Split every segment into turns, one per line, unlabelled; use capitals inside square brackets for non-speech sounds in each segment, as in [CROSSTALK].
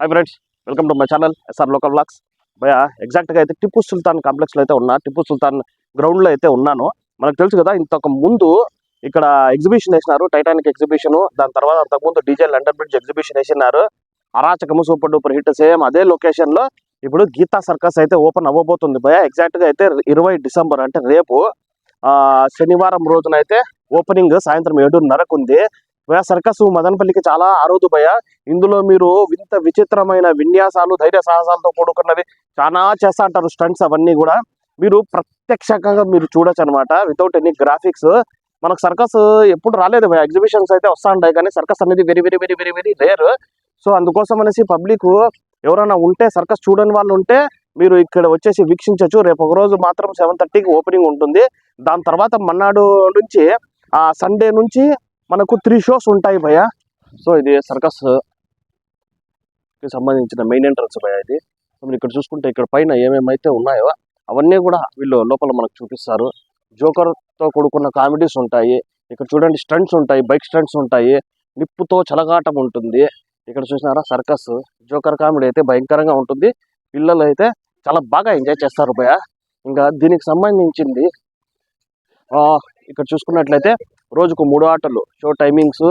Hi friends welcome to my channel SR local blogs భయ ఎగ్జాక్ట్గా అయితే టిప్పు సుల్తాన్ కాంప్లెక్స్లో అయితే ఉన్నా టిప్పు సుల్తాన్ గ్రౌండ్లో అయితే ఉన్నాను. మనకు తెలుసు కదా ఇంతకు ముందు ఇక్కడ ఎగ్జిబిషన్ వేసినారు టైటానిక్ ఎగ్జిబిషన్ దాని తర్వాత అంతకుముందు డీజే లండన్ బ్రిడ్జ్ ఎగ్జిబిషన్ వేసినారు. అరాచకము సూపర్ డూపర్ హిట్ సేమ్ అదే లొకేషన్లో ఇప్పుడు గీతా సర్కస్ అయితే ఓపెన్ అవ్వబోతుంది. భయ ఎగ్జాక్ట్గా అయితే ఇరవై డిసెంబర్ అంటే రేపు ఆ శనివారం రోజున అయితే ఓపెనింగ్ సాయంత్రం ఏడున్నరకు ఉంది. భయ సర్కస్ మదనపల్లికి చాలా అరుదు భయ ఇందులో మీరు వింత విచిత్రమైన విన్యాసాలు ధైర్య సాహసాలతో కూడుకున్నవి చాలా చేస్తా అంటారు స్టంట్స్ అవన్నీ కూడా. మీరు ప్రత్యక్షంగా మీరు చూడొచ్చు అనమాట వితౌట్ ఎనీ గ్రాఫిక్స్. మనకు సర్కస్ ఎప్పుడు రాలేదు భయ ఎగ్జిబిషన్స్ అయితే వస్తా ఉంటాయి. కానీ సర్కస్ అనేది very very very very very rare. So అందుకోసం అనేసి పబ్లిక్ ఎవరైనా ఉంటే సర్కస్ చూడని వాళ్ళు ఉంటే మీరు ఇక్కడ వచ్చేసి వీక్షించవచ్చు రేపు ఒక రోజు మాత్రం సెవెన్ థర్టీకి ఓపెనింగ్ ఉంటుంది. దాని తర్వాత మన్నాడు నుంచి ఆ సండే నుంచి మనకు త్రీ షోస్ ఉంటాయి భయ సో ఇది సర్కస్కి సంబంధించిన మెయిన్ ఎంట్రన్స్ భయ ఇది. మీరు ఇక్కడ చూసుకుంటే ఇక్కడ పైన ఏమేమైతే ఉన్నాయో అవన్నీ కూడా వీళ్ళు లోపల మనకు చూపిస్తారు. జోకర్తో కూడుకున్న కామెడీస్ ఉంటాయి. ఇక్కడ చూడండి స్టంట్స్ ఉంటాయి బైక్ స్టంట్స్ ఉంటాయి. నిప్పుతో చలగాటం ఉంటుంది. ఇక్కడ చూసినారా సర్కస్ జోకర్ కామెడీ అయితే భయంకరంగా ఉంటుంది. పిల్లలు అయితే చాలా బాగా ఎంజాయ్ చేస్తారు భయ ఇంకా దీనికి సంబంధించింది ఆ, ఇక్కడ చూసుకున్నట్లయితే రోజుకు మూడు ఆటలు షో టైమింగ్స్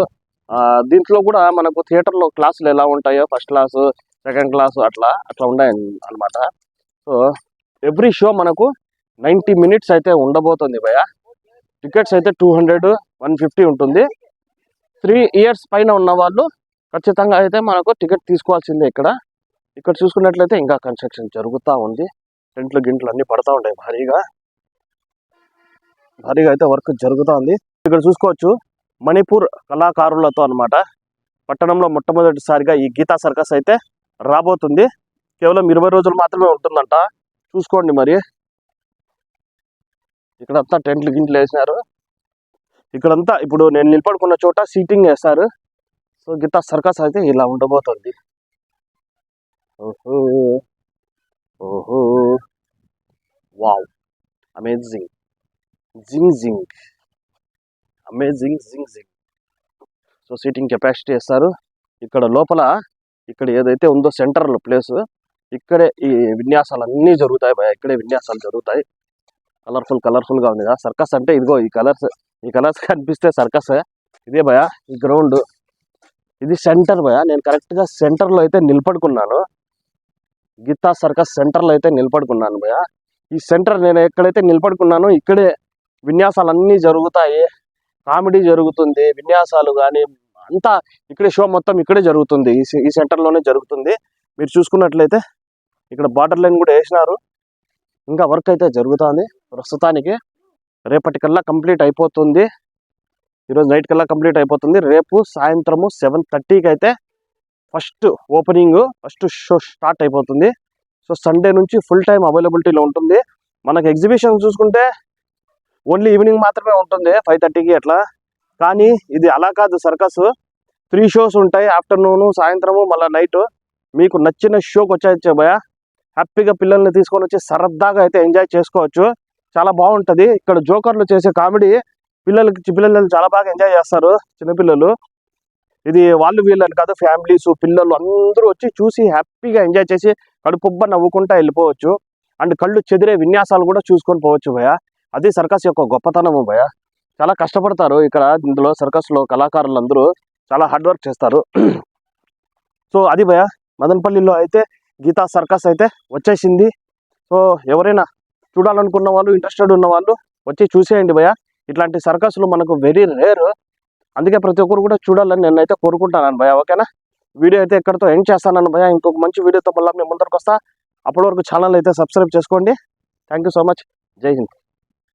దీంట్లో కూడా మనకు థియేటర్లో క్లాసులు ఎలా ఉంటాయో ఫస్ట్ క్లాస్ సెకండ్ క్లాస్ అట్లా అట్లా ఉన్నాయి అనమాట సో ఎవ్రీ షో మనకు నైంటీ మినిట్స్ అయితే ఉండబోతుంది భయ టికెట్స్ అయితే టూ హండ్రెడ్ వన్ ఫిఫ్టీ ఉంటుంది. త్రీ ఇయర్స్ పైన ఉన్న వాళ్ళు ఖచ్చితంగా అయితే మనకు టికెట్ తీసుకోవాల్సిందే ఇక్కడ. ఇక్కడ చూసుకున్నట్లయితే ఇంకా కన్స్ట్రక్షన్ జరుగుతూ ఉంది. టెంట్లు గింట్లు అన్ని పడతా ఉంటాయి భారీగా. భారీగా అయితే వర్క్ జరుగుతూ ఉంది. ఇక్కడ చూసుకోవచ్చు మణిపూర్ కళాకారులతో అన్నమాట. పట్టణంలో మొట్టమొదటిసారిగా ఈ గీతా సర్కస్ అయితే రాబోతుంది. కేవలం ఇరవై రోజులు మాత్రమే ఉంటుందంట. చూసుకోండి మరి. ఇక్కడంతా టెంట్లు గింట్లు వేసినారు. ఇక్కడంతా ఇప్పుడు నేను నిలబడుకున్న చోట సీటింగ్ వేస్తారు. సో గీతా సర్కస్ అయితే ఇలా ఉండబోతుంది. ఓహో. ఓహో. వావ్. అమేజింగ్. జింగ్ జింగ్. అమేజింగ్ జింగ్ జింగ్ సో సీటింగ్ కెపాసిటీ ఇస్తారు. ఇక్కడ లోపల ఇక్కడ ఏదైతే ఉందో సెంటర్లో ప్లేస్ ఇక్కడే ఈ విన్యాసాలు అన్నీ జరుగుతాయి భయ ఇక్కడే విన్యాసాలు జరుగుతాయి. కలర్ఫుల్ కలర్ఫుల్గా ఉంది. కదా సర్కస్ అంటే ఇదిగో ఈ కలర్స్ ఈ కలర్స్ కనిపిస్తే సర్కస్. ఇదే భయ ఈ గ్రౌండ్. ఇది సెంటర్ భయ నేను కరెక్ట్గా సెంటర్లో అయితే నిలబడుకున్నాను. గీతా సర్కస్ సెంటర్లో అయితే నిలబడుకున్నాను భయ ఈ సెంటర్ నేను ఎక్కడైతే నిలబడుకున్నానో ఇక్కడే విన్యాసాలు అన్నీ జరుగుతాయి. కామెడీ జరుగుతుంది విన్యాసాలు కానీ అంతా ఇక్కడే షో మొత్తం ఇక్కడే జరుగుతుంది. ఈ సెంటర్లోనే ఈ జరుగుతుంది. మీరు చూసుకున్నట్లయితే ఇక్కడ బార్డర్ లైన్ కూడా వేసినారు ఇంకా వర్క్ అయితే జరుగుతుంది. ప్రస్తుతానికి రేపటికల్లా కంప్లీట్ అయిపోతుంది. ఈరోజు నైట్ కల్లా కంప్లీట్ అయిపోతుంది. రేపు సాయంత్రము సెవెన్ థర్టీకి అయితే first opening first show start అయిపోతుంది. సో సండే నుంచి ఫుల్ టైం అవైలబిలిటీలో ఉంటుంది. మనకి ఎగ్జిబిషన్ చూసుకుంటే ఓన్లీ ఈవినింగ్ మాత్రమే ఉంటుంది ఫైవ్ థర్టీకి అట్లా. కానీ ఇది అలా కాదు సర్కస్. త్రీ షోస్ ఉంటాయి ఆఫ్టర్నూన్ సాయంత్రము మళ్ళీ నైట్. మీకు నచ్చిన షోకి వచ్చేయచ్చు భయ హ్యాపీగా పిల్లల్ని తీసుకొని వచ్చి సరదాగా అయితే ఎంజాయ్ చేసుకోవచ్చు. చాలా బాగుంటది. ఇక్కడ జోకర్లు చేసే కామెడీ పిల్లలకి పిల్లలు చాలా బాగా ఎంజాయ్ చేస్తారు చిన్నపిల్లలు. ఇది వాళ్ళు వీళ్ళని కాదు ఫ్యామిలీస్ పిల్లలు అందరూ వచ్చి చూసి హ్యాపీగా ఎంజాయ్ చేసి కడుపుబ్బ నవ్వుకుంటా వెళ్ళిపోవచ్చు. అండ్ కళ్ళు చెదిరే విన్యాసాలు కూడా చూసుకొని పోవచ్చు భయ అది సర్కస్ యొక్క గొప్పతనము భయ చాలా కష్టపడతారు. ఇక్కడ ఇందులో సర్కస్లో కళాకారులు అందరూ చాలా హార్డ్ వర్క్ చేస్తారు. [CLEARS THROAT] సో అది భయ మదనపల్లిలో అయితే గీతా సర్కస్ అయితే వచ్చేసింది. సో ఎవరైనా చూడాలనుకున్న వాళ్ళు ఇంట్రెస్టెడ్ ఉన్న వాళ్ళు వచ్చి చూసేయండి భయ ఇట్లాంటి సర్కస్లు మనకు వెరీ రేర్ అందుకే ప్రతి ఒక్కరు కూడా చూడాలని నేనైతే కోరుకుంటాను భయ ఓకేనా? వీడియో అయితే ఎక్కడితో ఎండ్ చేస్తానని భయ ఇంకొక మంచి వీడియోతో మళ్ళీ మేము ముందరకు వస్తా. అప్పటి వరకు ఛానల్ అయితే సబ్స్క్రైబ్ చేసుకోండి. థ్యాంక్ యూ సో మచ్ జై హింద్.